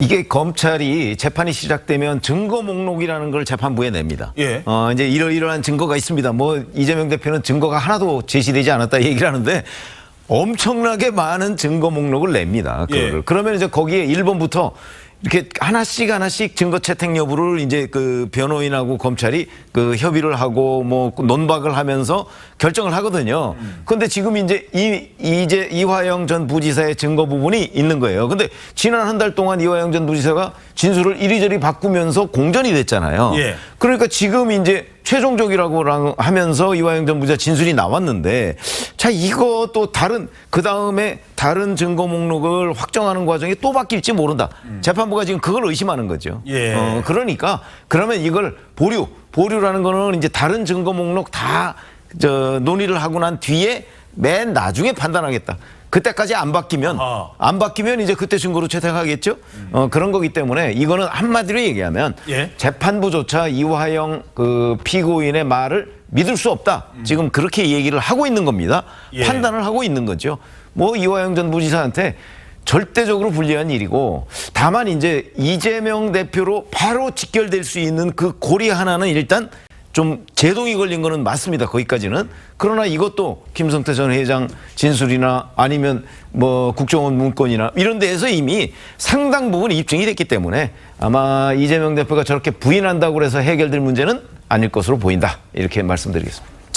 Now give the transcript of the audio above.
이게 검찰이 재판이 시작되면 증거 목록이라는 걸 재판부에 냅니다. 예. 어, 이제 이러 이러한 증거가 있습니다. 뭐 이재명 대표는 증거가 하나도 제시되지 않았다 얘기를 하는데 엄청나게 많은 증거 목록을 냅니다. 그거를. 예. 그러면 이제 거기에 1번부터 이렇게 하나씩 하나씩 증거 채택 여부를 이제 그 변호인하고 검찰이 그 협의를 하고 뭐 논박을 하면서 결정을 하거든요. 그런데 지금 이제 이 이제 이화영 전 부지사의 증거 부분이 있는 거예요. 근데 지난 한 달 동안 이화영 전 부지사가 진술을 이리저리 바꾸면서 공전이 됐잖아요. 예. 그러니까 지금 이제 최종적이라고 하면서 이화영 전 부지사 진술이 나왔는데 자 이거 또 다른 그 다음에 다른 증거 목록을 확정하는 과정이 또 바뀔지 모른다. 재판부가 지금 그걸 의심하는 거죠. 예. 어, 그러니까 그러면 이걸 보류 보류라는 거는 이제 다른 증거 목록 다 저 논의를 하고 난 뒤에 맨 나중에 판단하겠다. 그때까지 안 바뀌면 아하. 안 바뀌면 이제 그때 증거로 채택하겠죠. 어, 그런 거기 때문에 이거는 한마디로 얘기하면 예. 재판부조차 이화영 그 피고인의 말을 믿을 수 없다. 지금 그렇게 얘기를 하고 있는 겁니다. 예. 판단을 하고 있는 거죠. 뭐 이화영 전 부지사한테 절대적으로 불리한 일이고 다만 이제 이재명 대표로 바로 직결될 수 있는 그 고리 하나는 일단 좀 제동이 걸린 거는 맞습니다. 거기까지는. 그러나 이것도 김성태 전 회장 진술이나 아니면 뭐 국정원 문건이나 이런 데에서 이미 상당 부분 입증이 됐기 때문에 아마 이재명 대표가 저렇게 부인한다고 해서 해결될 문제는 아닐 것으로 보인다. 이렇게 말씀드리겠습니다.